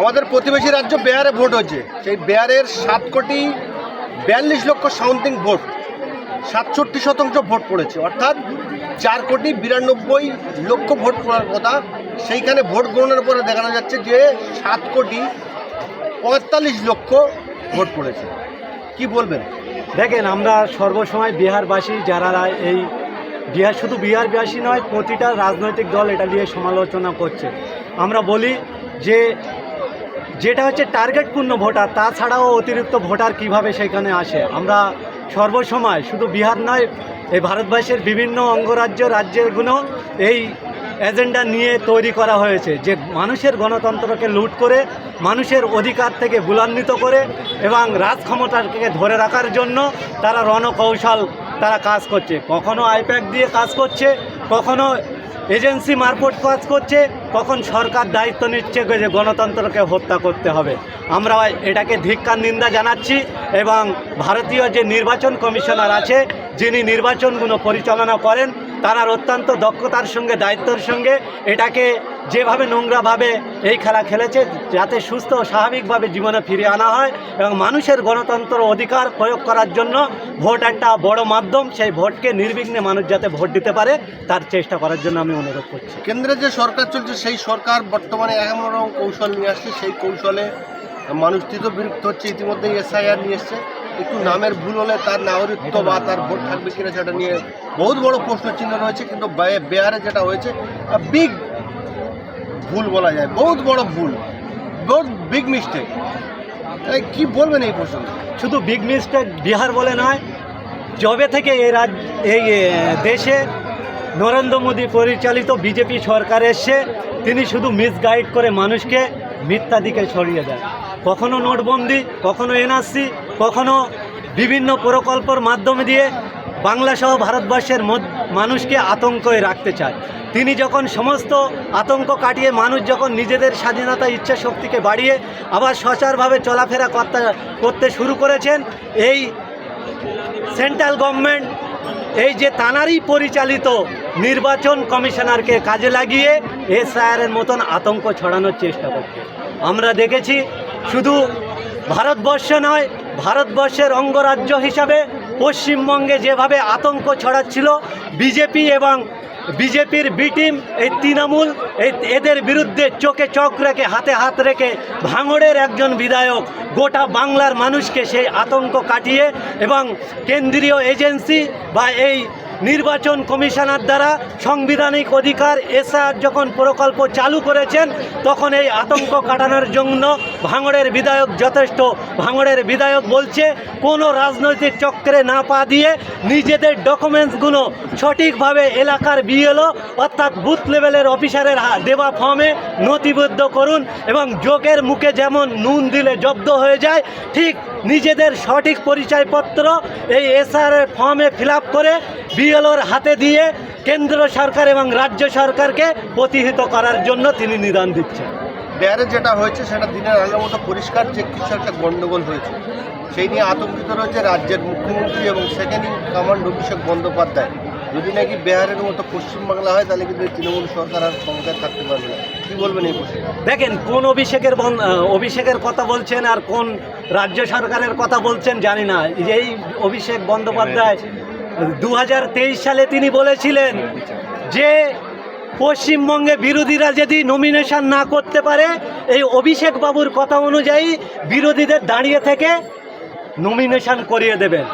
আমাদের প্রতিবেশী রাজ্য বিহারে ভোট হয়েছে। সেই বিহারের সাত কোটি বিয়াল্লিশ লক্ষ সামথিং ভোট। সাতষট্টি শতাংশ ভোট পড়েছে। অর্থাৎ চার কোটি বিরানব্বই লক্ষ ভোট পড়ার কথা। সেইখানে ভোট গ্রহণের পরে দেখানো যাচ্ছে যে সাত কোটি পঁয়তাল্লিশ লক্ষ ভোট পড়েছে। কি বলবেন? দেখেন, আমরা সর্বসময় বিহারবাসী যারা এই বিহার শুধু বিহারবাসী নয়, প্রতিটা রাজনৈতিক দল এটা নিয়ে সমালোচনা করছে। আমরা বলি যে যেটা হচ্ছে টার্গেটপূর্ণ ভোটার, তাছাড়াও অতিরিক্ত ভোটার কীভাবে সেখানে আসে? আমরা সর্বসময় শুধু বিহার নয়, এই ভারতবর্ষের বিভিন্ন অঙ্গরাজ্য রাজ্যগুলো এই এজেন্ডা নিয়ে তৈরি করা হয়েছে। যে মানুষের গণতন্ত্রকে লুট করে, মানুষের অধিকার থেকে বুলান্বিত করে এবং রাজ ক্ষমতাকে ধরে রাখার জন্য তারা রণকৌশল তারা কাজ করছে। কখনো আইপ্যাক দিয়ে কাজ করছে, কখনো এজেন্সি মারফত কাজ করছে কখন সরকার দায়িত্ব নিচ্ছে যে গণতন্ত্রকে হত্যা করতে হবে। আমরা এটাকে ধিক্কার, নিন্দা জানাচ্ছি এবং ভারতীয় যে নির্বাচন কমিশনার আছে, যিনি নির্বাচনগুলো পরিচালনা করেন তার অত্যন্ত দক্ষতার সঙ্গে, দায়িত্বের সঙ্গে এটাকে যেভাবে নোংরাভাবে এই খেলা খেলেছে, যাতে সুস্থ ও স্বাভাবিকভাবে জীবনে ফিরে আনা হয় এবং মানুষের গণতন্ত্র অধিকার প্রয়োগ করার জন্য ভোট একটা বড় মাধ্যম, সেই ভোটকে নির্বিঘ্নে মানুষ যাতে ভোট দিতে পারে, তার চেষ্টা করার জন্য আমি অনুরোধ করছি। কেন্দ্রে যে সরকার চলছে, সেই সরকার বর্তমানে এমন রকম কৌশল নিয়ে আসছে, সেই কৌশলে মানুষ তীব্র বিরক্ত হচ্ছে, ইতিমধ্যেই এসআইআর নিয়ে এসছে। একটু নামের ভুল হলে তার নাগরিকত্ব বা তার ভোট থাকবে কিনা সেটা নিয়ে বহুত বড় প্রশ্ন চিহ্ন রয়েছে, কিন্তু বে- বিহারে যেটা হয়েছে বিগ ভুল বলা যায়, বহুত বড় ভুল, বহুত বিগ মিস্টেক কি বলবেন এই প্রশ্ন? শুধু বিগ মিস্টেক বিহার বলে নয়, যবে থেকে এই রাজ, এই দেশে নরেন্দ্র মোদী পরিচালিত বিজেপি সরকার এসছে, তিনি শুধু মিসগাইড করে মানুষকে মিথ্যা দিকে ছড়িয়ে দেন। কখনো নোটবন্দি, কখনো এনআরসি কখনো বিভিন্ন প্রকল্পর মাধ্যমে দিয়ে বাংলা সহ ভারতবর্ষের মানুষকে আতঙ্কে রাখতে চায়। তিনি যখন সমস্ত আতঙ্ক কাটিয়ে, মানুষ যখন নিজেদের স্বাধীনতা, ইচ্ছা শক্তিকে বাড়িয়ে আবার সচারভাবে চলাফেরা করতে করতে শুরু করেছেন, এই সেন্ট্রাল গভর্নমেন্ট, এই যে তানারই পরিচালিত নির্বাচন কমিশনারকে কাজে লাগিয়ে এসআইআরের মতন আতঙ্ক ছড়ানোর চেষ্টা করছে। আমরা দেখেছি শুধু ভারতবর্ষ নয় ভারতবর্ষের অঙ্গরাজ্য হিসাবে পশ্চিমবঙ্গে যেভাবে আতঙ্ক ছড়াচ্ছিল বিজেপি এবং বিজেপির বি টিম এই তৃণমূল এদের বিরুদ্ধে চোখে চোখ রেখে, হাতে হাত রেখে ভাঙড়ের একজন বিধায়ক গোটা বাংলার মানুষকে সেই আতঙ্ক কাটিয়ে এবং কেন্দ্রীয় এজেন্সি বা এই নির্বাচন কমিশনার দ্বারা সাংবিধানিক অধিকার এসআর যখন প্রকল্প চালু করেছেন, তখন এই আতঙ্ক কাটানোর জন্য ভাঙড়ের বিধায়ক যথেষ্ট। ভাঙড়ের বিধায়ক বলছে, কোনো রাজনৈতিক চক্রে না পা দিয়ে নিজেদের ডকুমেন্টসগুলো সঠিকভাবে এলাকার বিএলও অর্থাৎ বুথ লেভেলের অফিসারের দেওয়া ফর্মে নথিবদ্ধ করুন এবং যোগের মুখে যেমন নুন দিলে জব্দ হয়ে যায়, ঠিক নিজেদের সঠিক পরিচয়পত্র এই এসআর ফর্মে ফিল করে বিএলওর হাতে দিয়ে কেন্দ্র সরকার এবং রাজ্য সরকারকে প্রতিহিত করার জন্য তিনি নিদান দিচ্ছেন। ব্যারে যেটা হয়েছে সেটা দিনের আলোর মতো পরিষ্কার, যে কিছু একটা গণ্ডগোল হয়েছে। সেই নিয়ে আতঙ্কিত রয়েছে রাজ্যের মুখ্যমন্ত্রী এবং second in command Abhishek Bandyopadhyay. যদি নাকি বিহারের মতো পশ্চিমবাংলা হয়, তাহলে কিন্তু তৃণমূল সরকার আর ক্ষমতায় থাকতে পারবে না। কী বলবেন এই প্রশ্নে? দেখেন, কোন অভিষেকের অভিষেকের কথা বলছেন আর কোন রাজ্য সরকারের কথা বলছেন জানি না। এই অভিষেক বন্দ্যোপাধ্যায় দু হাজার তেইশ সালে তিনি বলেছিলেন যে পশ্চিমবঙ্গে বিরোধীরা যদি নমিনেশন না করতে পারে, এই অভিষেক বাবুর কথা অনুযায়ী বিরোধীদের দাঁড়িয়ে থেকে নমিনেশন করিয়ে দেবেন।